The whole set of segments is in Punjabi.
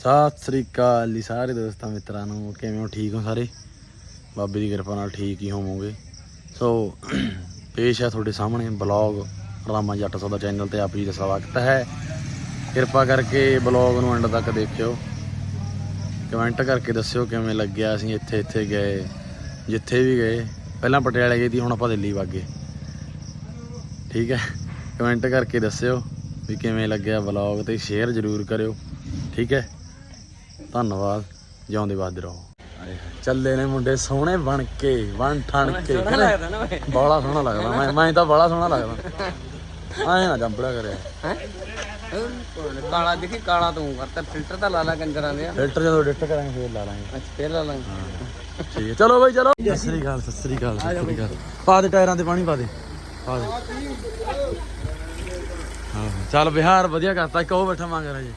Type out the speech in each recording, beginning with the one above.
ਸਤਿ ਸ੍ਰੀ ਅਕਾਲ ਜੀ ਸਾਰੇ ਦੋਸਤਾਂ ਮਿੱਤਰਾਂ ਨੂੰ, ਕਿਵੇਂ ਹੋ? ਠੀਕ ਹੋ ਸਾਰੇ? ਬਾਬੇ ਦੀ ਕਿਰਪਾ ਨਾਲ ਠੀਕ ਹੀ ਹੋਵੋਗੇ। ਸੋ, ਪੇਸ਼ ਹੈ ਤੁਹਾਡੇ ਸਾਹਮਣੇ ਬਲੌਗ ਰਾਮਾ ਜੱਟ ਸੌਦਾ ਚੈਨਲ ਤੇ, ਆਪ ਜੀ ਦਾ ਸਵਾਗਤ ਹੈ। ਕਿਰਪਾ ਕਰਕੇ ਬਲੌਗ ਨੂੰ ਐਂਡ ਤੱਕ ਦੇਖਿਓ। ਕਮੈਂਟ ਕਰਕੇ ਦੱਸਿਓ ਕਿਵੇਂ ਲੱਗਿਆ ਅਸੀਂ ਇੱਥੇ ਇੱਥੇ ਗਏ, ਜਿੱਥੇ ਵੀ ਗਏ। ਪਹਿਲਾਂ ਪਟਿਆਲੇ ਗਏ ਸੀ, ਹੁਣ ਆਪਾਂ ਦਿੱਲੀ ਵਗ ਗਏ। ਠੀਕ ਹੈ? ਕਮੈਂਟ ਕਰਕੇ ਦੱਸਿਓ ਵੀ ਕਿਵੇਂ ਲੱਗਿਆ ਵਲੌਗ ਤੇ, ਸ਼ੇਅਰ ਜ਼ਰੂਰ ਕਰਿਓ। ਠੀਕ ਹੈ? ਧੰਨਵਾਦ ਜਿਉਂਦੇ ਵੱਧ ਰਹੋ। ਚੱਲੇ ਨੇ ਮੁੰਡੇ ਸੋਹਣੇ ਬਣ ਕੇ ਬਣ ਠਣ ਕੇ। ਲੱਗਦਾ ਨਾ ਓਏ। ਬੜਾ ਸੋਹਣਾ ਲੱਗਦਾ ਮੈਂ ਮੈਂ ਤਾਂ ਬੜਾ ਸੋਹਣਾ ਲੱਗਦਾ। ਆਏ ਨਾ ਜੰਪੜਾ ਕਰਿਆ। ਹੈ? ਕਾਲਾ ਦੇਖੀ ਕਾਲਾ ਤੂੰ ਕਰਤਾ ਫਿਲਟਰ ਤਾਂ ਲਾ ਲਾ ਕੰਜਰਾਂ ਦੇ। ਫਿਲਟਰ ਜਦੋਂ ਡਿਸਟ ਕਰਾਂਗੇ ਫੇਰ ਲਾ ਲਾਂਗੇ। ਅੱਛਾ ਫੇਰ ਲਾ ਲਾਂਗੇ। ਠੀਕ ਹੈ। ਚਲੋ ਬਾਈ ਚਲੋ। ਸਤਿ ਸ੍ਰੀ ਅਕਾਲ ਸਤਿ ਸ੍ਰੀ ਅਕਾਲ ਸਤਿ ਸ੍ਰੀ ਅਕਾਲ। ਪਾ ਦੇ ਟਾਇਰਾਂ ਤੇ ਪਾਣੀ ਪਾ ਦੇ। ਪਾ ਦੇ। ਹਾਂ ਚੱਲ ਬਿਹਾਰ ਵਧੀਆ ਕਰਤਾ। ਇੱਕ ਉਹ ਬੈਠਾ ਮੰਗ ਰਿਹਾ ਜੀ।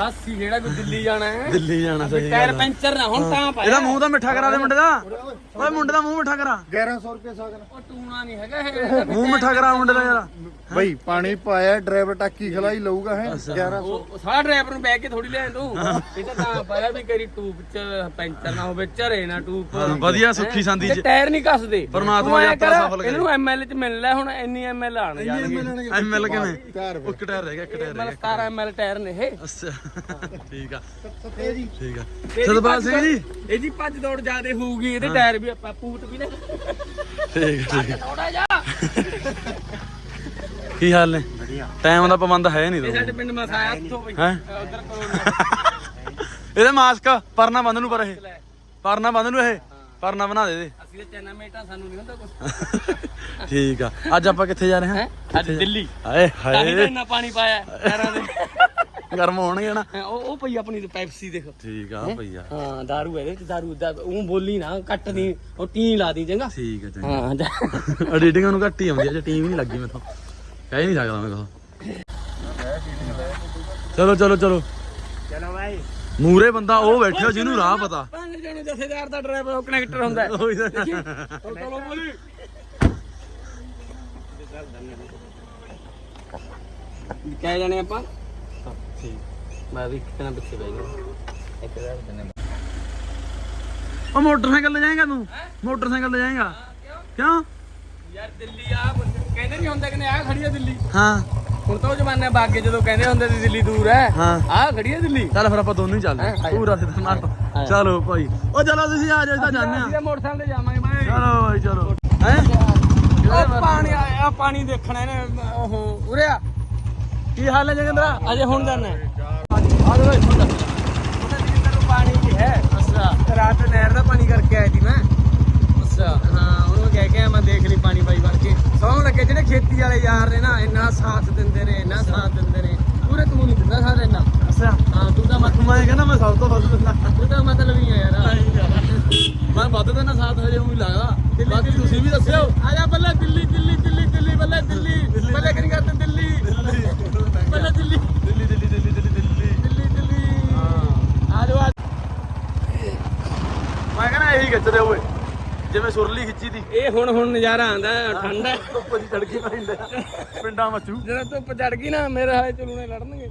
ਹਾਸੀ ਜਿਹੜਾ ਕੋਈ ਦਿੱਲੀ ਜਾਣਾ ਹੈ। ਦਿੱਲੀ ਜਾਣਾ ਸਹੀ ਟਾਇਰ ਆ। ਪੈਂਚਰ ਨਾ ਹੁਣ ਤਾਂ ਪਾਇਆ ਇਹਦਾ ਮੂੰਹ ਤਾਂ ਮਿੱਠਾ ਕਰਾ ਦੇ ਮੁੰਡੇ ਦਾ। ਓਏ ਮੁੰਡੇ ਦਾ ਮੂੰਹ ਮਿੱਠਾ ਕਰਾ। 1100 ਰੁਪਏ ਸਾਗਰ ਉਹ ਟੂਣਾ ਨਹੀਂ ਹੈਗਾ ਇਹ। ਮੂੰਹ ਮਿੱਠਾ ਕਰਾ ਮੁੰਡੇ ਦਾ ਯਾਰ। ਬਈ ਪਾਣੀ ਪਾਇਆ ਡਰਾਈਵਰ ਟਾਕੀ ਖਲਾਈ ਲਊਗਾ ਹੈ 1100 ਉਹ ਸਾਰਾ ਡਰਾਈਵਰ ਨੂੰ ਬਹਿ ਕੇ ਥੋੜੀ ਲੈ ਤੂੰ ਇਹ ਤਾਂ ਤਾਂ ਪਾਇਆ ਵੀ ਕਰੀ ਟੂਬ ਚ ਪੈਂਚਰ ਨਾ ਹੋਵੇ ਝਰੇ ਨਾ ਟੂਬ ਵਧੀਆ ਸੁੱਖੀ ਸੰਦੀ ਤੇ ਚ। ਟਾਇਰ ਨਹੀਂ ਕੱਸਦੇ। ਪਰਮਾਤਮਾ ਤੂੰ ਐਂ ਯਾਤਰਾ ਕਰ, ਸਫਲ ਕਰੇ। ਇਹਨੂੰ ਐਮਐਲ ਚ ਮਿਲ ਲੈ ਹੁਣ ਇੰਨੀ ਐਮਐਲ ਆਣ ਜਾਣਗੇ। ਐਮਐਲ ਕਿਵੇਂ? ਉਹ ਇੱਕ ਟਾਇਰ ਰਹਿ ਗਿਆ ਇੱਕ ਟਾਇਰ ਰਹਿ ਮਤਲਬ ਗਿਆ। 17 ਐਮਐਲ ਟਾਇਰ ਨੇ ਇਹ। ਅੱਛਾ। ਠੀਕ ਆ। ਸਤੇ ਜੀ ਠੀਕ ਆ। ਇਹਦੀ ਸਤਪਾਲ ਭੱਜ ਸਿੰਘ ਜੀ? ਇਹਦੀ ਭੱਜ ਦੌੜ ਜ਼ਿਆਦੇ ਹੋਊਗੀ ਇਹਦੇ ਟਾਇਰ ਵੀ ਆਪਾਂ ਪੂਤ ਵੀ ਨਾ। ਠੀਕ ਆ, ਠੀਕ ਆ। ਥੋੜਾ ਜਾ। ਕੀ ਹਾਲ ਨੇ? ਟਾਈਮ ਦਾ ਪਾਬੰਦ ਹੈ ਨਹੀਂ ਇਹ ਤੂੰ। ਸਾਡੇ ਪਿੰਡ ਮਸ ਆਇਆ ਉੱਥੋਂ ਬਈ। ਹੈਂ? ਉਧਰ ਕੋਲ ਇਹਦੇ ਮਾਸਕ ਪਰਨਾ ਬੰਦ ਨੂੰ ਪਰ ਇਹ। ਪਰਨਾ ਬੰਦ ਨੂੰ ਇਹ। ਪਰਨਾ ਬਣਾ ਦੇ ਦੇ ਅਸੀਂ ਤਾਂ ਚੈਨਾ ਮੇਟਾ ਸਾਨੂੰ ਨਹੀਂ ਹੁੰਦਾ ਕੁਝ ਠੀਕ ਆ। ਅੱਜ ਆਪਾਂ ਕਿੱਥੇ ਜਾ ਰਹੇ ਹਾਂ? ਅੱਜ ਦਿੱਲੀ। ਹਾਏ ਤਾਂ ਤਾਂ ਹਾਏ ਇੰਨਾ ਪਾਣੀ ਪਾਇਆ ਟਾਇਰਾਂ ਦੇ। ਗਰਮ ਹੋਣਗੇ ਨਾ ਹੈਂ, ਉਹ ਉਹ ਪਈ ਆਪਣੀ ਪੈਪਸੀ ਦੇਖ ਠੀਕ ਆ ਭਈਆ ਹਾਂ दारू ਇਹਦੇ ਚ दारू ਦਾ ਉਹ ਬੋਲੀ ਨਾ ਕੱਟ ਦੀ ਉਹ ਟੀ ਲਾ ਦੀ ਚੰਗਾ ਠੀਕ ਆ ਚੰਗਾ ਹਾਂ ਜਾ। ਐਡੀਟਿੰਗ ਨੂੰ ਘੱਟ ਹੀ ਆਉਂਦੀ ਆ ਜੇ ਟੀਮ ਨਹੀਂ ਲੱਗੀ ਮੈਥੋਂ ਕਹਿ ਨਹੀਂ ਸਕਦਾ ਮੈਂ ਕਹਾਂ ਚਲੋ ਚਲੋ ਚਲੋ ਚਲੋ ਭਾਈ ਮੂਰੇ ਬੰਦਾ ਉਹ ਬੈਠਿਆ ਜਿਹਨੂੰ ਰਾਹ ਪਤਾ ਪੰਜ ਜਣੇ ਜਥੇਦਾਰ ਦਾ ਡਰਾਈਵਰ ਉਹ ਕਨੈਕਟਰ ਹੁੰਦਾ ਹੈ ਉਹੀ ਤਾਂ। ਉਹ ਚਲੋ ਬੋਲੀ ਕਹਿ ਜਾਣੇ ਆਪਾਂ ਠੀਕ। ਮੈਂ ਵੀ ਕਿਤਨਾ ਪਿੱਛੇ ਬਹਿ ਗਿਆ। ਇੱਕ ਹਜ਼ਾਰ ਦਿਨੇ ਉਹ ਮੋਟਰਸਾਈਕਲ ਲੈ ਜਾਏਗਾ ਤੂੰ? ਮੋਟਰਸਾਈਕਲ ਲੈ ਜਾਏਗਾ। ਕਿਉਂ? ਯਾਰ ਦਿੱਲੀ ਆ ਕਹਿੰਦੇ ਨਹੀਂ ਹੁੰਦਾ ਕਿ ਆ ਖੜੀ ਆ ਦਿੱਲੀ। ਹਾਂ। ਹੁਣ ਤਾਂ ਉਹ ਜ਼ਮਾਨੇ ਬਾਗੇ ਜਦੋਂ ਕਹਿੰਦੇ ਹੁੰਦੇ ਸੀ ਦਿੱਲੀ ਦੂਰ ਹੈ। ਹਾਂ। ਆ ਖੜੀ ਆ ਦਿੱਲੀ। ਚੱਲ ਫਿਰ ਆਪਾਂ ਦੋਨੋਂ ਹੀ। ਚੱਲਦੇ ਹੈਂ। ਪੂਰਾ ਸਿੱਧਾ ਨਾਟ ਚਲੋ ਭਾਈ। ਉਹ ਚਲੋ ਤੁਸੀਂ ਆ ਜਾਓ ਤਾਂ ਜਾਂਦੇ ਆ ਮੋਟਰਸਾਈਕਲ ਤੇ ਜਾਵਾਂਗੇ ਭਾਈ। ਚਲੋ ਭਾਈ ਚਲੋ। ਹੈ? ਉਹ ਪਾਣੀ ਆ ਪਾਣੀ ਦੇਖਣਾ ਇਹਨੇ ਉਹ ਉਰੇ ਆ। ਕੀ ਹਾਲ ਹੈ ਜਗਿੰਦਰਾ? ਅਜੇ ਹੁਣ ਜਾਣਾ ਆ ਜਾ ਭਾਈ ਹੁਣ ਉਹਨੇ ਪਾਣੀ ਕੀ ਹੈ ਅੱਛਾ। ਰਾਤ ਨਹਿਰ ਦਾ ਪਾਣੀ ਕਰਕੇ ਆਇਆ ਸੀ ਮੈਂ। ਅੱਛਾ। ਹਾਂ ਉਹਨੂੰ ਕਹਿ ਕੇ ਮੈਂ ਦੇਖ ਲਈ ਪਾਣੀ ਪਾਈ ਬਣ ਕੇ। ਸੌਣ ਲੱਗੇ ਜਿਹੜੇ ਖੇਤੀ ਵਾਲੇ ਯਾਰ ਨੇ ਨਾ ਇੰਨਾ ਸਾਥ ਦਿੰਦੇ ਨੇ ਇੰਨਾ ਸਾਥ ਦਿੰਦੇ ਨੇ। ਪੂਰੇ ਤੂੰ ਨਹੀਂ ਦਿੰਦਾ ਸਾਰੇ ਇੰਨਾ। ਅੱਛਾ। ਹਾਂ ਤੂੰ ਤਾਂ ਮਤ ਮੈਂ ਕਹਿੰਦਾ ਮੈਂ ਸਭ ਤੋਂ ਵੱਧ ਦਿੰਦਾ। ਤੂੰ ਤਾਂ ਮਤਲਬ ਹੀ ਆ ਯਾਰ। ਮੈਂ ਵੱਧ ਦਿੰਦਾ ਸਾਥ ਹਜੇ ਉਹੀ ਲੱਗਦਾ। ਬਾਕੀ ਤੁਸੀਂ ਵੀ ਦੱਸਿਓ। ਆ ਜਾ ਬੱਲੇ ਦਿੱਲੀ ਦਿੱਲੀ ਦਿੱਲੀ ਦਿੱਲੀ ਬੱਲੇ ਦਿੱਲੀ। ਬੱਲੇ ਕਰੀ ਕਰਦੇ ਦਿੱਲੀ। ਬੱਲੇ ਦਿੱਲੀ। ਦਿੱਲੀ ਦਿੱਲੀ ਦਿੱਲੀ ਦਿੱਲੀ ਦਿੱਲੀ। ਦਿੱਲੀ ਦਿੱਲੀ। ਆ ਜਾ ਮੈਂ ਕਹਿੰਦਾ ਇਹੀ ਖਿੱਚਦੇ ਓਏ ਜਿਵੇਂ ਸੁਰਲੀ ਖਿੱਚੀ ਦੀ। ਇਹ ਹੁਣ ਹੁਣ ਨਜ਼ਾਰਾ ਆਂਦਾ ਠੰਡ ਹੈ। ਧੁੱਪ ਦੀ ਤੜਕੀ ਪੈਂਦੇ ਪਿੰਡਾਂ ਮਚੂ। ਜਦੋਂ ਧੁੱਪ ਚੜ ਗਈ ਨਾ ਮੇਰੇ ਹਾਏ ਚਲੂਣੇ ਲੜਨਗੇ।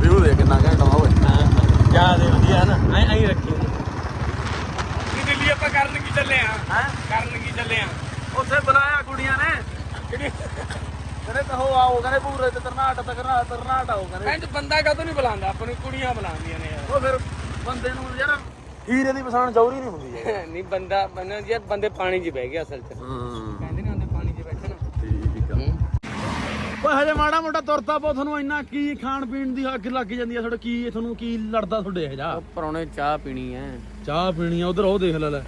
ਵੀਊ ਦੇ ਕਿੰਨਾ ਘੈਂਟ ਆ ਓਏ ਜਾ ਦੇ ਵਧੀਆ ਨਾ। ਐ ਐਂ ਰੱਖੀ। ਦਿੱਲੀ ਆਪਾਂ ਕਰਨ ਕੀ ਚੱਲੇ ਆ? ਹੈ? ਕਰਨ ਕੀ ਚੱਲੇ ਆ? ਉੱਥੇ ਬੁਲਾਇਆ ਕੁੜੀਆਂ ਨੇ। ਕਹਿੰਦੇ ਕਹੋ ਆਓ ਕਹਿੰਦੇ ਪੂਰੇ ਤੇ ਤਰਨਾਟ ਤੇ ਕਰਨਾ ਤਰਨਾਟ ਆਓ ਕਹਿੰਦੇ। ਕਹਿੰਦੇ ਬੰਦਾ ਕਾਹਤੋਂ ਨਹੀਂ ਬੁਲਾਉਂਦਾ? ਆਪਾਂ ਨੂੰ ਕੁੜੀਆਂ ਬੁਲਾਉਂਦੀਆਂ ਨੇ ਉਹ ਫਿਰ ਬੰਦੇ ਨੂੰ ਯਾਰ ਹੀਰੇ ਦੀ ਪਛਾਣ ਚੌਰੀ ਨਹੀਂ ਹੁੰਦੀ ਯਾਰ। ਨਹੀਂ ਬੰਦਾ ਬੰਦਾ ਯਾਰ ਬੰਦੇ ਪਾਣੀ 'ਚ ਬਹਿ ਗਏ ਅਸਲ 'ਚ। ਕਹਿੰਦੇ ਨੇ ਹੁੰਦੇ ਪਾਣੀ 'ਚ ਬੈਠੇ ਨਾ। ਠੀਕ ਆ। ਓਏ ਹਜੇ ਮਾੜਾ ਮੋਟਾ ਤੁਰਤਾ ਪੋ ਤੁਹਾਨੂੰ ਇੰਨਾ ਕੀ ਖਾਣ ਪੀਣ ਦੀ ਅੱਗ ਲੱਗ ਜਾਂਦੀ ਆ ਤੁਹਾਡਾ ਕੀ ਤੁਹਾਨੂੰ ਕੀ ਲੜਦਾ ਤੁਹਾਡੇ ਇਹ ਜਾ? ਪਰੌਣੇ ਚਾਹ ਪੀਣੀ ਹੈ ਚਾਹ ਪੀਣੀ ਆ ਉਧਰ ਉਹ ਦੇਖ ਲੈ ਲੈ।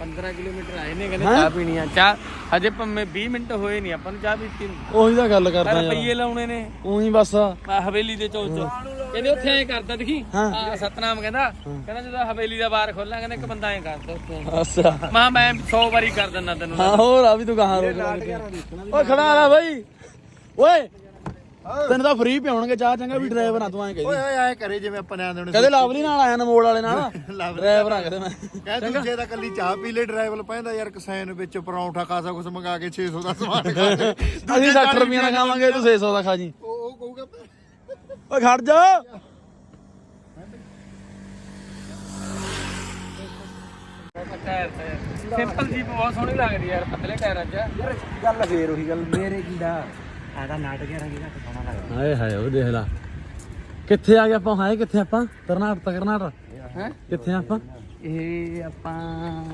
15 ਕਿਲੋਮੀਟਰ ਆਏ ਨੇ ਕਹਿੰਦੇ ਚਾਹ ਪੀਣੀ ਆ। ਚਾਹ ਹਜੇ ਪੰਮੇ 20 ਮਿੰਟ ਹੋਏ ਨਹੀਂ ਆਪਾਂ ਨੂੰ ਚਾਹ ਪੀਤੀ ਨੂੰ। ਉਹੀ ਤਾਂ ਗੱਲ ਪਰ ਕਰਦਾ ਰੁਪਈਏ ਲਾਉਣੇ ਨੇ। ਉਹੀ ਬਸ। ਹਵੇਲੀ ਦੇ ਚੌਚ ਕਹਿੰਦੇ ਉੱਥੇ ਐ ਕਰਦਾ ਦੇਖੀ? ਆ ਸਤਨਾਮ ਕਹਿੰਦਾ ਕਹਿੰਦਾ ਜਦੋਂ ਹਵੇਲੀ ਦਾ ਬਾਰ ਖੋਲਾਂ ਕਹਿੰਦਾ ਇੱਕ ਬੰਦਾ ਐ ਕਰਦਾ ਉੱਥੇ। ਅੱਛਾ। ਮਾਂ ਮੈਂ 100 ਵਾਰੀ ਕਰ ਦਿੰਦਾ ਤੈਨੂੰ। ਹਾਂ ਹੋਰ ਆ ਵੀ ਤੂੰ ਕਹਾਂ ਰੋਕ ਓਏ ਖੜਾ ਆ ਬਾਈ। ਓਏ ਤੈਨੂੰ ਤਾਂ ਫ੍ਰੀ ਪਿਆਉਣਗੇ ਚਾਹ ਚੰਗਾ ਵੀ ਡਰਾਈਵਰ ਆ ਤੂੰ ਐਂ ਓਏ ਕਹਦੀ ਓਏ ਐ ਕਰੇ ਜਿਵੇਂ ਆਪਾਂ ਨੇ ਆਂਦੇ ਕਦੇ ਲਾਵਲੀ ਨਾਲ ਆਇਆ ਨਾ ਮੋੜ ਵਾਲੇ ਨਾਲ। ਲਵਲੀ ਡਰਾਈਵਰ ਆ ਕਦੇ ਮੈਂ। ਕਹਿ ਦੂਜੇ ਦਾ ਕੱਲੀ ਚਾਹ ਪੀ ਲੈ ਡਰਾਈਵਰ ਪੈਂਦਾ ਯਾਰ ਕਸੈਨ ਵਿੱਚ ਪਰੌਂਠਾ ਖਾਸਾ ਕੁਛ ਮੰਗਾ ਕੇ 600 ਦਾ ਸਮਾਨ ਖਾ। ਅਸੀਂ 60 ਰੁਪਈਆ ਦਾ ਖਾਵਾਂਗੇ ਤੂੰ 600 ਦਾ ਖਾ ਜੀ। ਉਹ ਉਹ ਕਹੂਗਾ ਓਏ ਖੜ ਜਾ। ਸਿੰਪਲ ਜੀਪ ਬਹੁਤ ਸੋਹਣੀ ਲੱਗਦੀ ਯਾਰ ਪਤਲੇ ਟਾਇਰਾਂ 'ਚ। ਯਾਰ ਗੱਲ ਫੇਰ ਉਹੀ ਗੱਲ ਮੇਰੇ ਕੀੜਾ ਲੱਗਦਾ। ਹਾਏ ਹਾਏ ਉਹ ਦੇਖ ਲਾ। ਕਿੱਥੇ ਆ ਗਏ ਆਪਾਂ? ਹਾਏ ਕਿੱਥੇ ਆਪਾਂ? ਕਰਨਾਟਕ ਕਰਨਾਟਕ ਹੈ? ਕਿੱਥੇ ਆ ਆਪਾਂ? ਇਹ ਆਪਾਂ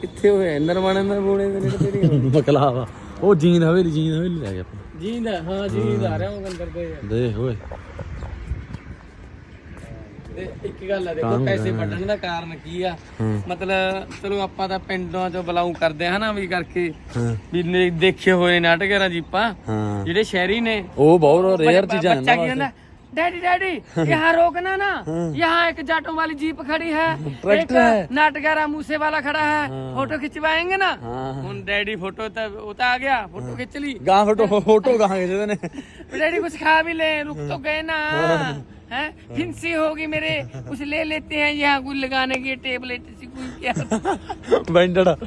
ਕਿੱਥੇ ਹੋਏ ਨਰਮਾਣੇ ਦੇ ਬੋੜੇ ਦੇ ਨੇੜੇ ਤੇਰੀ ਬਕਲਾਵਾ ਉਹ ਜੀਂਦ ਹਵੇਲੀ ਜੀਂਦ ਹਵੇਲੀ ਲੈ ਗਏ ਆਪਾਂ। ਜੀਂਦ ਹਾਂ ਜੀਂਦ ਆ ਰਿਹਾ ਉਹ ਅੰਦਰ ਤੇ ਦੇਖ ਓਏ। ਇੱਕ ਗੱਲ ਆ ਦੇਖੋ ਪੈਸੇ ਵੱਢਣ ਦਾ ਕਾਰਨ ਕੀ ਆ? ਮਤਲਬ ਚਲੋ ਆਪਾਂ ਤਾਂ ਪਿੰਡਾਂ ਚੋਂ ਬਲਾਉ ਕਰਦੇ ਆ ਹਨਾ ਵੀ ਕਰਕੇ ਵੀ ਦੇਖੇ ਹੋਏ ਨਾਟਕਾਂ ਜੀਪਾਂ ਜਿਹੜੇ ਸ਼ਹਿਰੀ ਨੇ। ਉਹ ਬਹੁਤ ਰੇਅਰ ਚੀਜ਼ਾਂ ਨੇ ਬੱਚਾ ਕੀ ਕਹਿੰਦਾ? डैडी डैडी यहाँ रोकना ना। यहाँ एक जाटों वाली जीप खड़ी है। एक नाटगारा मूसे वाला खड़ा है। हाँ। फ़ोटो खिंचवाएँगे ना? हाँ। उन डैडी फ़ोटो तब उतार गया फ़ोटो खिंच ली। कहा फ़ोटो फ़ोटो कहाँ कहा डैडी कुछ खा भी ले रुक तो गए ना। हाँ। है। फिंसी होगी मेरे। कुछ ले लेते हैं यहाँ गुल लगाने की टेबलेट सी क्या?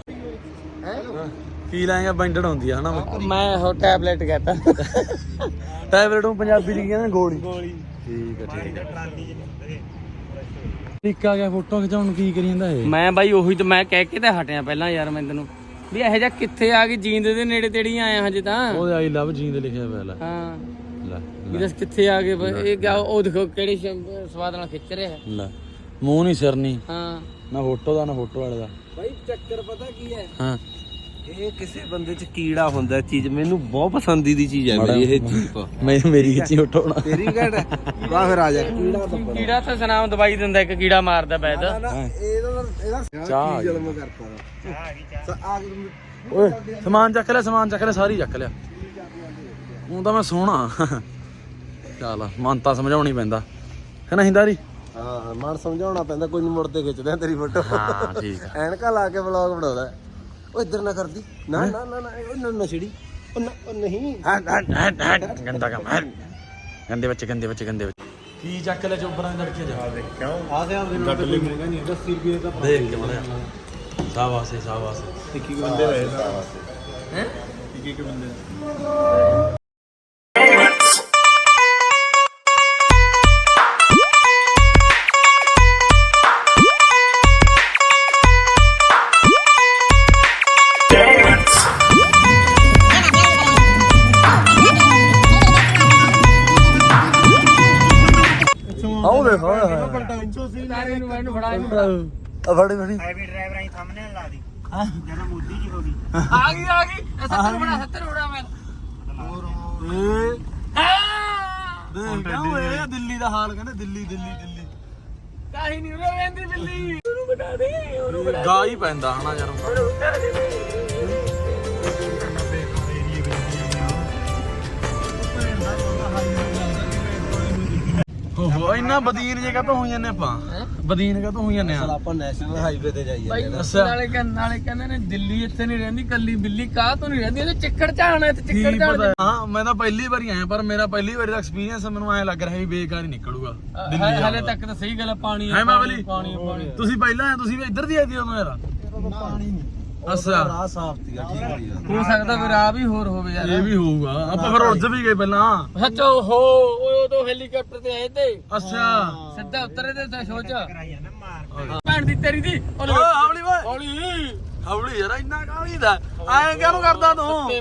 ਕੀ ਲਾਏਗਾ ਬੈਂਡਡ ਹੁੰਦੀ ਆ ਹਨਾ ਮੈਂ? ਉਹ ਟੈਬਲੇਟ ਕਹਤਾ। ਟੈਬਲੇਟ ਨੂੰ ਪੰਜਾਬੀ ਚ ਕੀ ਗੋਲੀ। ਗੋਲੀ। ਠੀਕ ਆ ਠੀਕ ਆ। ਇੱਕ ਗਿਆ ਫੋਟੋ ਖਿਚਾਉਣ ਕੀ ਕਰੀ ਜਾਂਦਾ ਇਹ? ਮੈਂ ਬਾਈ ਉਹੀ ਤਾਂ ਮੈਂ ਕਹਿ ਕੇ ਤਾਂ ਹਟਿਆ ਪਹਿਲਾਂ ਯਾਰ ਮੈਂ ਤੈਨੂੰ। ਵੀ ਇਹੋ ਜਿਹਾ ਕਿੱਥੇ ਆ ਗਈ? ਜੀਂਦ ਦੇ ਨੇੜੇ ਤੇੜੀ ਆਇਆ ਹਜੇ ਤਾਂ। ਉਹਦੇ ਆਈ ਲਵ ਜੀਂਦ ਲਿਖਿਆ ਪਿਆ ਹਾਂ। ਲੈ ਵੀ ਦੱਸ ਕਿੱਥੇ ਆ ਗਏ ਬ- ਇਹ ਗਿਆ ਉਹ ਦੇਖੋ ਕਿਹੜੇ ਸਵਾਦ ਨਾਲ ਖਿੱਚ ਰਿਹਾ ਹੈ। ਲੈ। ਮੂੰਹ ਨਹੀਂ ਸਿਰ ਨਹੀਂ ਹਾਂ। ਨਾ ਫੋਟੋ ਦਾ ਨਾ ਫੋਟੋ ਵਾਲੇ ਦਾ। ਬਾਈ ਚੱਕਰ ਪਤਾ ਕੀ ਹੈ? ਹਾਂ। ਇਹ ਕਿਸੇ ਬੰਦੇ ਚ ਕੀੜਾ ਹੁੰਦਾ ਚੀਜ਼ ਮੈਨੂੰ ਬਹੁਤ ਪਸੰਦੀ ਦੀ ਚੀਜ਼ ਹੈ ਮੇਰੀ ਇਹ ਜੀਪ ਮੈਂ ਮੇਰੀ ਖਿੱਚੀ ਫੋਟੋ ਬਣਾ ਤੇਰੀ ਘਟ ਵਾਹ ਫਿਰ ਆ ਜਾ। ਕੀੜਾ ਤਾਂ ਕੀੜਾ ਤਾਂ ਸਨਾਮ ਦਵਾਈ ਦਿੰਦਾ ਇੱਕ ਕੀੜਾ ਮਾਰਦਾ ਬੈਦ। ਨਾ ਇਹਦਾ ਇਹਦਾ ਚਾਹ ਆ ਗਈ। ਜ਼ੁਲਮ ਕਰਤਾ ਆ ਗਈ ਓਏ ਸਮਾਨ ਚੱਕ ਲਿਆ ਸਮਾਨ ਚੱਕ ਲਿਆ ਸਾਰੀ ਚੱਕ ਲਿਆ। ਹੁਣ ਤਾਂ ਮੈਂ ਸੋਹਣਾ। ਚੱਲ ਮਨ ਤਾਂ ਸਮਝਾਉਣੀ ਪੈਂਦਾ। ਹੈ ਨਾ ਹਿੰਦਾਰੀ? ਹਾਂ ਮਨ ਸਮਝਾਉਣਾ ਪੈਂਦਾ ਕੋਈ ਨਹੀਂ ਮੁੜਦੇ ਖਿੱਚਦੇ ਆ ਤੇਰੀ ਫੋਟੋ ਹਾਂ ਠੀਕ ਆ। ਐਨਕਾ ਲਾ ਕੇ ਵਲੌਗ ਬਣਾਉਂਦਾ ਉਹ ਇੱਧਰ ਨਾ ਕਰਦੀ ਨਾ ਨਾ ਨਾ ਨਾ ਉਹ ਨਾ ਨਾ ਛਿੜੀ। ਉਹ ਨਾ ਉਹ ਨਹੀਂ। ਹਟ ਹਟ ਹਟ ਹਟ। ਗੰਦਾ ਕੰਮ ਹਟ। ਗੰਦੇ ਬੱਚੇ ਗੰਦੇ ਬੱਚੇ ਗੰਦੇ ਬੱਚੇ ਕੀ ਚੱਕ ਲੈ ਚੋਬਰਾਂ ਦੇ ਲੜਕੇ ਜਾ ਕਿਉਂ ਆ ਤੇ ਆਪਦੇ ਨਾਲ ਕੋਈ ਮਹਿੰਗਾ ਨਹੀਂ। 10 ਰੁਪਏ ਦਾ ਦੇਖ ਕੇ ਬੜਿਆ ਸਾਬਾਸੇ ਸਾਬਾਸੇ। ਟਿੱਕੀ ਬੰਦੇ ਹੋਏ ਹੈ? ਟਿੱਕੀ ਕੇ ਬੰਦੇ ਆਓ ਦੇਖੋ ਤਾਰੇ ਨੂੰ ਮੈਨੂੰ ਫੜਾ ਇਹਨੂੰ। ਆ ਫੜੀ ਫੜੀ। ਹੈਵੀ ਡਰਾਈਵਰ ਆਈ ਸਾਹਮਣੇ ਲਾ ਦੀ। ਜਦੋਂ ਮੋਦੀ ਜੀ ਹੋ ਗਈ। ਆ ਗਈ ਆ ਗਈ। ਇਹ 70 ਬੜਾ 70 ਬੜਾ ਮੈਂ। ਏ। ਹਾਂ ਦੇਖ ਇਹ ਦਿੱਲੀ ਦਾ ਹਾਲ ਕਹਿੰਦੇ ਦਿੱਲੀ ਦਿੱਲੀ ਦਿੱਲੀ। ਕਾਹੀ ਨਹੀਂ ਰਹਿੰਦੀ ਬਿੱਲੀ ਉਹਨੂੰ ਬਣਾ ਦੇ ਉਹਨੂੰ ਬਣਾ ਗਾ ਹੀ ਪੈਂਦਾ ਹਨਾ ਯਾਰ। ਉਹਨੂੰ ਉੱਤਰ ਦੇ। ਇੰਨਾ ਬਦੀਨ ਜਗ੍ਹਾ ਤੋਂ ਹੋਈ ਜਾਂਦੇ ਆਪਾਂ? ਬਦੀਨ ਕਾ ਤੋਂ ਹੋਈ ਜਾਂਦੇ ਆ? ਆਪਾਂ ਨੈਸ਼ਨਲ ਹਾਈਵੇ ਤੇ ਜਾਈਏ ਬਾਈ। ਨਾਲੇ ਕਹਿੰਦੇ ਨਾਲੇ ਕਹਿੰਦੇ ਨੇ ਦਿੱਲੀ ਇੱਥੇ ਨਹੀਂ ਰਹਿੰਦੀ ਕੱਲੀ ਬਿੱਲੀ ਕਾਹ ਤੋਂ ਨਹੀਂ ਰਹਿੰਦੀ? ਇਹਦੇ ਚਿੱਕੜ ਝਾਣਾ ਤੇ ਕੀ ਚਿੱਕੜ ਝਾਣ ਪਤਾ। ਹਾਂ ਮੈਂ ਤਾਂ ਪਹਿਲੀ ਵਾਰੀ ਆਇਆ ਪਰ ਮੇਰਾ ਪਹਿਲੀ ਵਾਰੀ ਦਾ ਐਕਸਪੀਰੀਅੰਸ ਮੈਨੂੰ ਐ ਲੱਗ ਰਿਹਾ ਵੀ ਬੇਕਾਰ ਹੀ ਨਿਕਲੂਗਾ। ਦਿੱਲੀ ਹਲੇ ਦਾ। ਤੱਕ ਤਾਂ ਸਹੀ ਗੱਲ ਹੈ ਪਾਣੀ ਹੈ ਪਾਣੀ ਤੁਸੀਂ ਪਹਿਲਾਂ ਆਏ ਤੁਸੀਂ ਵੀ ਇੱਧਰ ਦੀ ਆਏ ਸੀ ਉਦੋਂ ਯਾਰ? ਪਾਣੀ ਨਹੀਂ ਅੱਛਾ। ਰਾਹ ਸਾਫ਼ ਸੀਗਾ ਠੀਕ ਹੋਈ ਹੋ ਸਕਦਾ ਫਿਰ ਆ ਵੀ ਹੋਰ ਹੋਵੇ ਯਾਰ। ਇਹ ਵੀ ਹੋਊਗਾ। ਆਪਾਂ ਫਿਰ ਉਲਝ ਵੀ ਗਏ ਪਹਿਲਾਂ। ਸੱਚੋ ਹੋ ਓਏ ਉਦੋਂ ਹੈਲੀਕਾਪਟਰ ਤੇ ਆਏ ਤੇ। ਅੱਛਾ। ਸਿੱਧਾ ਉਤਰੇ ਤੇ ਮਾਰ ਭੈਣ ਦੀ ਤੇਰੀ ਦੀ। ਓਏ ਹੌਲੀ। ਓਏ। ਹੌਲੀ। ਹੌਲੀ ਯਾਰ ਇੰਨਾ ਕਾਹਲੀ ਦਾ। ਐਂ ਕਿਉਂ ਕਰਦਾ ਤੂੰ? ਵੀ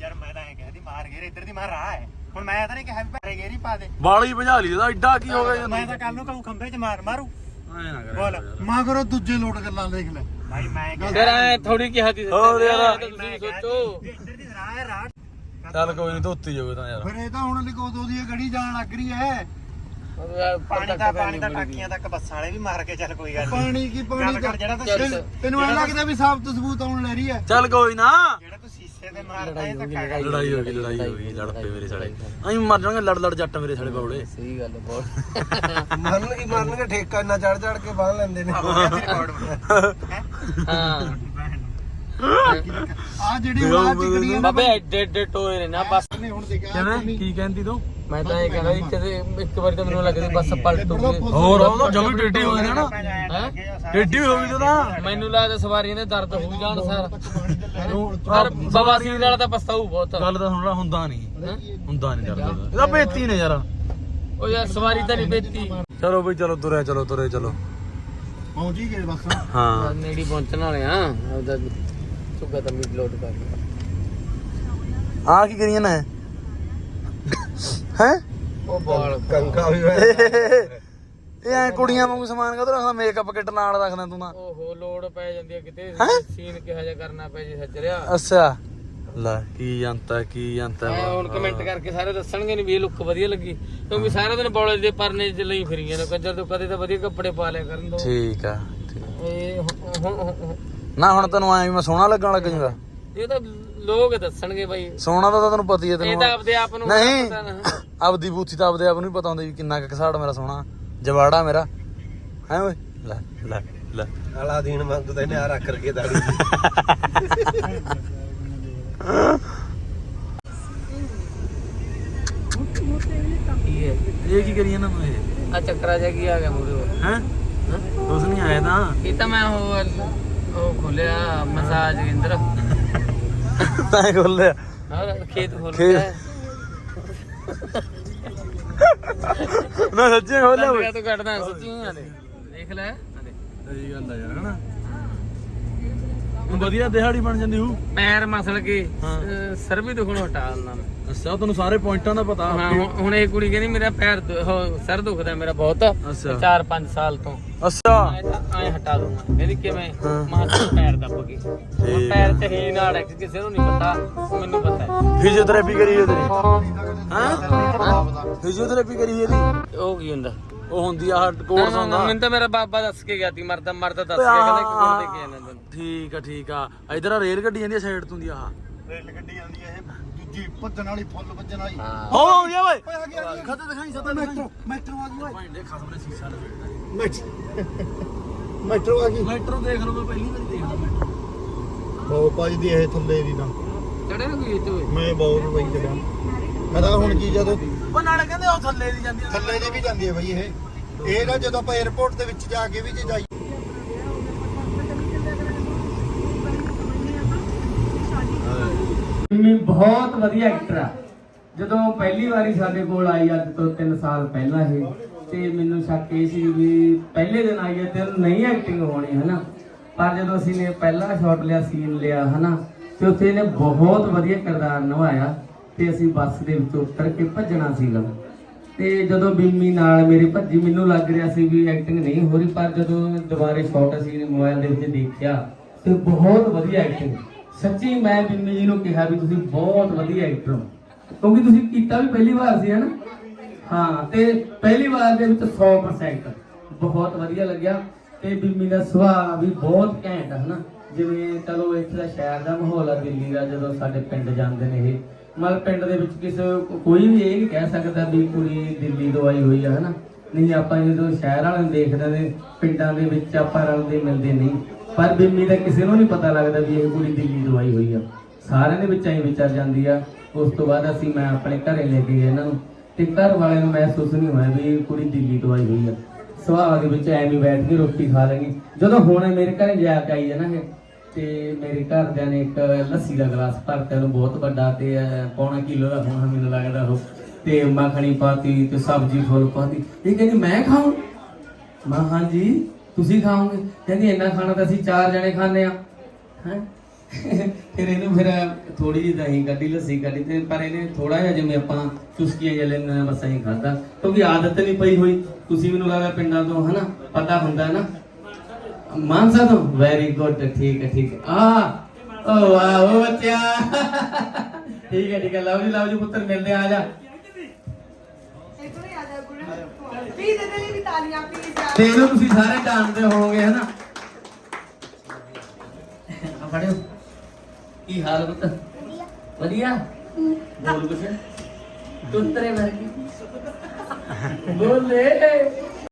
ਯਾਰ ਮੈਂ ਤਾਂ ਐ ਕਹਿੰਦੀ ਮਾਰ ਗੇਰ ਇੱਧਰ ਦੀ ਮਾਰ ਰਾਹ ਹੈ। ਹੁਣ ਮੈਂ ਤਾਂ ਨਹੀਂ ਕਿਹਾ ਵੀ ਭਰੇ ਗੇਰ ਹੀ ਪਾ ਦੇ। ਵਾਲੀ ਭਜਾ ਲਈ ਇਹਦਾ ਐਡਾ ਕੀ ਹੋ ਗਿਆ ਮੈਂ ਤਾਂ ਕੱਲ ਨੂੰ ਕਹੂੰ ਖੰਭੇ 'ਚ ਮਾਰ ਮਾਰੂ। ਐ ਨਾ ਕਰ ਬੋਲ ਮਗਰੋਂ ਦੂਜੇ ਲੋਟ ਗੱਲਾਂ ਦੇਖ ਲੈ। ਭਾਈ ਮੈਂ ਕਹਿੰਦਾ ਫਿਰ ਐ ਥੋੜੀ ਕਿਹਾ ਤੀ ਹੋਰ ਯਾਰ। ਤੁਸੀਂ ਸੋਚੋ। ਇੱਧਰ ਦੀ ਰਾਹ ਹੈ ਰਾਹ ਚੱਲ ਕੋਈ ਨਹੀਂ ਧੋਤੀ ਜਾਵੇ ਤਾਂ ਯਾਰ। ਫਿਰ ਇਹ ਤਾਂ ਹੁਣ ਲਿਖੋ ਦੋ ਦੀ ਗੜੀ ਜਾਣ ਲੱਗ ਰਹੀ ਹੈ। ਪਾਣੀ ਦਾ ਪਾਣੀ ਦਾ ਟਾਕੀਆਂ ਤੱਕ ਬੱਸਾਂ ਵਾਲੇ ਵੀ ਮਾਰ ਕੇ ਚੱਲ ਕੋਈ ਗੱਲ ਨਹੀਂ ਪਾਣੀ ਕੀ ਪਾਣੀ ਗੱਲ ਕਰ ਜਿਹੜਾ ਤੂੰ ਤੈਨੂੰ- ਤੈਨੂੰ ਐ ਲੱਗਦਾ ਵੀ ਸਾਬਤ ਸਬੂਤ ਆਉਣ ਲੈ ਰਹੀ ਹੈ। ਚੱਲ ਕੋਈ ਨਾ। ਜਿਹੜਾ ਤੂੰ ਸੀਸੇ ਤੇ ਮਾਰਦਾ ਇਹ ਧੱਕਾ ਕਰ ਲੜਾਈ ਹੋ ਗਈ ਲੜਾਈ ਹੋ ਗਈ ਲੜ ਪਏ ਮੇਰੇ ਸਾਲੇ। ਅਸੀਂ ਮਰ ਜਾਵਾਂਗੇ ਲੜ ਲੜ ਜੱਟ ਮੇਰੇ ਸਾਲੇ ਬੌਲੇ ਸਹੀ ਗੱਲ ਹੈ ਬਹੁਤ। ਮਰਨਗੇ ਮਰਨਗੇ ਠੇਕਾ ਇੰਨਾ ਚੜ ਚੜ ਕੇ ਬਾਹ ਲੈਂਦੇ ਨੇ। ਹਾਂ। ਆ ਜਿਹੜੀ ਹੁਣ ਆ ਚਿਕੜੀਆਂ ਬਾਬੇ ਐਡੇ ਐਡੇ ਟੋਏ ਨੇ ਨਾ ਬਸ। ਨੇ ਹੁਣ ਦੇਖਿਆ ਕਿਵੇਂ? ਕੀ ਕਹਿੰਦੀ ਤੂੰ? ਮੈਂ ਤਾਂ ਇਹ ਕਹਿੰਦਾ ਸੀ ਕਦੇ ਇੱਕ ਵਾਰੀ ਤਾਂ ਮੈਨੂੰ ਲੱਗਦੀ ਬੱਸ ਪਲਟੂਗੀ ਹੋਰ ਉਹ ਤਾਂ ਜਮੀ ਟੇਢੀ ਹੋ ਗਈ ਨਾ। ਹੈ? ਟੇਢੀ ਹੋ ਗਈ ਤਾਂ। ਮੈਨੂੰ ਲੱਗਦਾ ਸਵਾਰੀਆਂ ਦੇ ਦਰਦ ਹੋ ਜਾਣ ਸਰ। ਪਰ ਬਾਬਾ ਸਿੰਘ ਵਾਲਾ ਤਾਂ ਪਛਤਾਊ ਬਹੁਤ। ਗੱਲ ਤਾਂ ਸੁਣਦਾ ਹੁੰਦਾ ਨਹੀਂ? ਹੁੰਦਾ ਨਹੀਂ ਇਹਦਾ ਬੇਤੀ ਨੇ ਯਾਰ। ਉਹ ਯਾਰ ਸਵਾਰੀ ਤਾਂ ਨਹੀਂ ਬੇਤੀ ਚਲੋ ਬਈ ਚਲੋ ਤੁਰੇ ਚਲੋ ਤੁਰੇ ਚਲੋ। ਪਹੁੰਚ ਹੀ ਗਏ ਬਸ। ਹਾਂ। ਨੇੜੀ ਪਹੁੰਚਣ ਵਾਲੇ ਆ ਉਹਦਾ ਚੁੱਗਾ ਤਾਂ ਮੀਟ ਲੋਡ ਕਰ ਲਿਆ। ਆ ਕੀ ਕਰੀਆਂ ਨਾ? ਹੈ? ਉਹ ਬਾਲ ਕੰਕਾ ਵੀ ਇਹ ਐ ਕੁੜੀਆਂ ਵਾਂਗੂ ਸਮਾਨ ਕਦੋਂ ਰੱਖਦਾ? ਮੇਕਅਪ ਕਿੱਟ ਨਾਲ ਰੱਖਦਾ ਤੂੰ ਤਾਂ। ਓਹੋ ਲੋਡ ਪੈ ਜਾਂਦੀ ਹੈ ਕਿਤੇ। ਹੈਂ? ਸੀਨ ਕਿਹਾ ਜਾ ਕਰਨਾ ਪੈ ਜੇ ਸੱਜਰਿਆ। ਅੱਛਾ। ਲੈ ਕੀ ਜੰਤਾ ਕੀ ਜੰਤਾ ਐ ਹੁਣ ਕਮੈਂਟ ਕਰਕੇ ਸਾਰੇ ਦੱਸਣਗੇ ਨਹੀਂ ਵੀ ਇਹ ਲੁੱਕ ਵਧੀਆ ਲੱਗੀ। ਕਿਉਂਕਿ ਸਾਰਾ ਦਿਨ ਬੌਲੇ ਦੇ ਪਰਨੇ ਚ ਲਈ ਫਿਰੀਆਂ ਨੇ ਕੰਜਰ ਤੋਂ ਕਦੇ ਤਾਂ ਵਧੀਆ ਕੱਪੜੇ ਪਾ ਲਿਆ ਕਰਨ ਦੋ। ਠੀਕ ਆ ਠੀਕ। ਇਹ ਹੁਣ- ਹੁਣ- ਹੁਣ- ਨਾ ਹੁਣ ਤੈਨੂੰ ਐ ਮੈਂ ਸੋਹਣਾ ਲੱਗਣ ਲੱਗ ਜੂਗਾ ਇਹ ਤਾਂ ਲੋਕ ਦੱਸਣਗੇ ਬਾਈ। ਸੋਹਣਾ ਤਾਂ ਤੈਨੂੰ ਪਤਾ ਹੀ ਹੈ ਇਹ ਤੈਨੂੰ ਤਾਂ ਆਪਦੇ ਆਪ ਨੂੰ ਨਹੀਂ ਪਤਾ ਨਾ ਆਪਦੀ ਬੂਥੀ ਤਾਂ ਆਪਦੇ ਆਪ ਨੂੰ ਹੀ ਪਤਾ ਹੁੰਦਾ ਵੀ ਕਿੰਨਾ ਕੁ ਘਸਾੜ ਮੇਰਾ ਸੋਹਣਾ ਜਵਾੜਾ ਮੇਰਾ। ਹੈ ਓਏ ਲੈ ਲੈ ਲੈ। ਅਲਾਦੀਨ ਮੰਗਦਾ ਇਹਨੇ ਆ ਰੱਖ ਰਕੇ ਦਾੜੀ ਕੀ ਹੈ ਇਹ ਕੀ ਕਰੀਏ ਨਾ ਤੂੰ ਇਹ ਆ ਚੱਕਰਾ ਜਿਹਾ ਕੀ ਆ ਗਿਆ ਮੂਰੇ ਹੈ? ਕੁਛ ਨਹੀਂ ਆਇਆ ਤਾਂ। ਇਹ ਤਾਂ ਮੈਂ ਉਹ ਉਹ ਖੋਲਿਆ ਮਸਾਜ ਕੇਂਦਰ। ਤਾਂ ਖੋਲਿਆ। ਹੋਰ ਖੇਤ ਖੋਲ। ਗਿਆ ਨਾ ਸੱਚੇ ਖੋਲਿਆ ਓਏ। ਮੈਂ ਤਾਂ ਕੱਢਦਾ ਸੱਚੀ ਆ ਦੇਖ ਲੈ। ਸਹੀ ਗੱਲ ਆ ਯਾਰ ਹਨਾ? ਵਧੀਆ ਦਿਹਾੜੀ ਬਣ ਜਾਂਦੀ ਹੂ ਪੈਰ ਮਸਲ ਕੇ ਸਿਰ ਵੀ ਦੁਖਣੋਂ ਹਟਾ ਦਿੰਦਾ ਮੈਂ। ਅੱਛਾ ਤੈਨੂੰ ਸਾਰੇ ਪੁਆਇੰਟਾਂ ਦਾ ਪਤਾ? ਹਾਂ ਹੁਣ- ਹੁਣ ਇਹ ਕੁੜੀ ਕਹਿੰਦੀ ਮੇਰਾ ਪੈਰ ਦੁ- ਉਹ ਸਿਰ ਦੁਖਦਾ ਮੇਰਾ ਬਹੁਤ। ਅੱਛਾ। 4-5 ਸਾਲ ਤੋਂ। ਅੱਛਾ। ਐ ਹਟਾ ਦੂੰਗਾ ਕਹਿੰਦੀ ਕਿਵੇਂ? ਹਾਂ। ਮਾਂ ਤੂੰ ਪੈਰ ਦੱਬ ਗਈ ਠੀਕ ਪੈਰ ਚ ਹੀ ਨਾਲ ਹੈ ਕਿਸੇ ਨੂੰ ਨਹੀਂ ਪਤਾ ਮੈਨੂੰ ਪਤਾ ਹੈ। ਫਿਜ਼ੀਓਥੈਰੇਪੀ ਕਰੀ ਇਹਦੀ ਹਾਂ? ਫਿਜ਼ੀਓਥੈਰੇਪੀ ਕਰੀ ਇਹਦੀ। ਉਹ ਕੀ ਹੁੰਦਾ? ਉਹ ਹੁੰਦੀ ਆ ਕੋਰਸ ਹੁੰਦਾ ਮੈਨੂੰ ਤਾਂ ਮੇਰਾ ਬਾਬਾ ਦੱਸ ਕੇ ਗਿਆ ਸੀ ਮਰਦਾ ਮਰਦਾ ਦੱਸ ਕੇ ਕਹਿੰਦਾ ਕਿ ਕੋਲ ਦੇ ਕੇ ਆਣਾ ਠੀਕ ਆ ਠੀਕ ਆ। ਇਧਰ ਰੇਲ ਗੱਡੀ ਜਾਂਦੀ ਆ ਸਾਈਡ ਤੋਂ ਦੀ ਆਹ। ਰੇਲ ਗੱਡੀ ਆਉਂਦੀ ਹੈ ਇਹ। ਦੂਜੀ ਭੱਜਣ ਵਾਲੀ ਫੁੱਲ ਭੱਜਣ ਵਾਲੀ। ਹੋ। ਹੋ ਗਿਆ ਓਏ। ਓਏ ਆ ਗਿਆ ਆ ਗਿਆ ਖੱਤੇ ਦਿਖਾਈ ਸੱਤਾ ਮੈਟਰੋ ਮੈਟਰੋ ਆ ਗਈ ਓਏ। ਭਾਂਡੇ ਖਸਮ ਨੇ ਸੀਸਾ ਲਵੇੜਦਾ ਮੈਟ- ਮੈਟਰੋ ਆ ਗਈ। ਮੈਟਰੋ ਦੇਖ ਲਓ ਮੈਂ ਪਹਿਲੀ ਵਾਰੀ ਦੇਖਦਾ ਮੈਟਰੋ। ਬਹੁਤ ਭੱਜਦੀ ਇਹ ਥੱਲੇ ਦੀ ਤਾਂ ਚੜਿਆ ਨਾ ਕੋਈ ਇੱਥੇ ਓਏ? ਮੈਂ ਬਹੁਤ ਬਈ ਜਗ੍ਹਾ ਮੈਂ ਤਾਂ ਹੁਣ ਕੀ ਜਦੋਂ ਉਹ ਨਾਲੇ ਕਹਿੰਦੇ ਉਹ ਥੱਲੇ ਦੀ ਜਾਂਦੀ ਥੱਲੇ ਦੀ ਵੀ ਜਾਂਦੀ ਹੈ ਬਈ ਇਹ। ਇਹ ਨਾ ਜਦੋਂ ਆਪਾਂ 에어ਪੋਰਟ ਦੇ ਵਿੱਚ ਜਾ ਕੇ ਵੀ ਜੇ ਜਾਈ ਜਿੰਮੀ ਬਹੁਤ ਵਧੀਆ ਐਕਟਰ ਆ। ਜਦੋਂ ਪਹਿਲੀ ਵਾਰੀ ਸਾਡੇ ਕੋਲ ਆਈ, ਅੱਜ ਤੋਂ 3 ਸਾਲ ਪਹਿਲਾਂ ਇਹ, ਤੇ ਮੈਨੂੰ ਸ਼ੱਕ ਇਹ ਸੀ ਵੀ ਪਹਿਲੇ ਦਿਨ ਆਈ ਤੇ ਉਹਨੂੰ ਨਹੀਂ ਐਕਟਿੰਗ ਹੋਣੀ ਹੈ ਨਾ ਪਰ ਜਦੋਂ ਅਸੀਂ ਨੇ ਪਹਿਲਾ ਸ਼ਾਟ ਲਿਆ ਸੀਨ ਲਿਆ, ਹਨਾ? ਤੇ ਉੱਥੇ ਇਹਨੇ ਬਹੁਤ ਵਧੀਆ ਕਿਰਦਾਰ ਨਿਭਾਇਆ ਤੇ ਅਸੀਂ ਬੱਸ ਦੇ ਵਿੱਚ ਉਤਰ ਕੇ ਭੱਜਣਾ ਸੀਗਾ। ਤੇ ਜਦੋਂ ਬਿੰਮੀ ਨਾਲ ਮੇਰੇ ਭੱਜੀ, ਮੈਨੂੰ ਲੱਗ ਰਿਹਾ ਸੀ ਵੀ ਐਕਟਿੰਗ ਨਹੀਂ ਹੋ ਰਹੀ, ਪਰ ਜਦੋਂ ਦੁਬਾਰੇ ਸ਼ਾਟ ਅਸੀਂ ਮੋਬਾਈਲ ਦੇ ਵਿੱਚ ਦੇਖਿਆ, ਤੇ ਬਹੁਤ ਵਧੀਆ ਐਕਟਿੰਗ ਸੱਚੀ ਮੈਂ ਬਿੰਮੀ ਜੀ ਨੂੰ ਕਿਹਾ ਵੀ ਤੁਸੀਂ ਬਹੁਤ ਵਧੀਆ ਐਕਟਰ ਹੋ। ਕਿਉਂਕਿ ਤੁਸੀਂ ਕੀਤਾ ਵੀ ਪਹਿਲੀ ਵਾਰ ਸੀ ਹਨਾ ਹਾਂ, ਤੇ ਪਹਿਲੀ ਵਾਰ ਦੇ ਵਿੱਚ 100% ਬਹੁਤ ਵਧੀਆ ਲੱਗਿਆ। ਤੇ ਬਿੰਮੀ ਦਾ ਸੁਭਾਅ ਵੀ ਬਹੁਤ ਘੈਂਟ ਹੈ ਹਨਾ ਜਿਵੇਂ ਚਲੋ ਇੱਥੇ ਦਾ ਸ਼ਹਿਰ ਦਾ ਮਾਹੌਲ ਆ, ਦਿੱਲੀ ਦਾ, ਜਦੋਂ ਸਾਡੇ ਪਿੰਡ ਜਾਂਦੇ ਨੇ ਇਹ। ਮਤਲਬ ਪਿੰਡ ਦੇ ਵਿੱਚ ਕਿਸੇ ਕੋਈ ਵੀ ਇਹ ਨਹੀਂ ਕਹਿ ਸਕਦਾ ਵੀ ਕੁੜੀ ਦਿੱਲੀ ਤੋਂ ਆਈ ਹੋਈ ਆ ਹਨਾ ਨਹੀਂ, ਆਪਾਂ ਜਦੋਂ ਸ਼ਹਿਰ ਵਾਲਿਆਂ ਨੂੰ ਦੇਖਦੇ ਨੇ, ਪਿੰਡਾਂ ਦੇ ਵਿੱਚ ਆਪਾਂ ਰਲਦੇ ਮਿਲਦੇ ਨਹੀਂ। ਪਰ ਬਿੰਮੀ ਦਾ ਕਿਸੇ ਨੂੰ ਨਹੀਂ ਪਤਾ ਲੱਗਦਾ ਵੀ ਇਹ ਕੁੜੀ ਦਿੱਲੀ ਤੋਂ ਹੋਈ ਆ। ਸਾਰਿਆਂ ਦੇ ਵਿੱਚ ਐਂ ਵਿਚਰ ਜਾਂਦੀ ਆ। ਉਸ ਤੋਂ ਬਾਅਦ ਅਸੀਂ ਮੈਂ ਆਪਣੇ ਘਰੇ ਲੈ ਕੇ ਗਿਆ ਇਹਨਾਂ ਨੂੰ। ਤੇ ਘਰ ਵਾਲਿਆਂ ਨੂੰ ਮਹਿਸੂਸ ਨਹੀਂ ਹੋਇਆ ਵੀ ਇਹ ਕੁੜੀ ਦਿੱਲੀ ਤੋਂ ਹੋਈ ਆ। ਸੁਭਾਅ ਦੇ ਵਿੱਚ ਐਵੇਂ ਬੈਠ ਕੇ ਰੋਟੀ ਖਾ ਲੈਣੀ ਜਦੋਂ ਹੁਣ ਮੇਰੇ ਘਰੇ ਜਾ ਕੇ ਆਈ ਹੈ ਨਾ ਇਹ ਤੇ ਮੇਰੇ ਘਰਦਿਆਂ ਨੇ ਇੱਕ ਲੱਸੀ ਦਾ ਗਲਾਸ ਭਰਤਾ ਨੂੰ ਬਹੁਤ ਵੱਡਾ ਤੇ ਅਹ, ਪੌਣਾ ਕਿਲੋ ਦਾ ਹੋਣਾ ਮੈਨੂੰ ਲੱਗਦਾ ਉਹ। ਤੇ ਮੱਖਣੀ ਪਾਤੀ ਤੇ ਸਬਜ਼ੀ ਫੁੱਲ ਪਾਤੀ। ਇਹ ਕਹਿੰਦੀ ਮੈਂ ਖਾਉਂ ਮੈਂ ਹਾਂਜੀ। ਤੁਸੀਂ ਖਾਓਗੇ? ਕਹਿੰਦੀ ਇੰਨਾ ਖਾਣਾ ਤਾਂ ਅਸੀਂ ਚਾਰ ਜਣੇ ਖਾਂਦੇ ਆ ਹੈ? ਫਿਰ ਇਹਨੂੰ ਫਿਰ ਥੋੜੀ ਜਿਹੀ ਦਹੀਂ ਕੱਢੀ ਲੱਸੀ ਕੱਢੀ ਤੇ ਪਰ ਇਹਨੇ ਥੋੜਾ ਜਿਹਾ ਜਿਵੇਂ ਆਪਾਂ ਚੁਸਕੀਆਂ ਜਿਹਾ ਲੈਣਾ ਬਸ ਐਂ ਖਾਦਾ ਕਿਉਂਕਿ ਆਦਤ ਨਹੀਂ ਪਈ ਹੋਈ। ਤੁਸੀਂ ਮੈਨੂੰ ਲੱਗਦਾ ਪਿੰਡਾਂ ਤੋਂ ਹਨਾ ਪਤਾ ਹੁੰਦਾ ਨਾ। ਮਾਨਸਾ ਤੋਂ? ਵੈਰੀ ਗੁੱਡ ਠੀਕ ਹੈ ਠੀਕ ਹੈ। ਆ! ਓ ਵਾਹ ਓ ਬੱਚਿਆ! ਠੀਕ ਹੈ ਠੀਕ ਹੈ। ਲਓ ਜੀ ਲਓ ਜੀ ਪੁੱਤਰ ਮਿਲਦੇ ਆ, ਆ ਜਾ ਪਲੀਜ਼ ਇਹਦੇ ਲਈ ਵੀ ਤਾਲੀਆਂ ਪਲੀਜ਼ ਤੇ ਇਹਨੂੰ ਤੁਸੀਂ ਸਾਰੇ ਜਾਣਦੇ ਹੋਵੋਗੇ ਹਨਾ? ਆ ਫੜਿਓ। ਕੀ ਹਾਲ ਪੁੱਤ? ਵਧੀਆ। ਬੋਲ ਕੁਛ। ਤੁੰਤਰੇ ਵਰਗੀ। ਬੋਲੇ।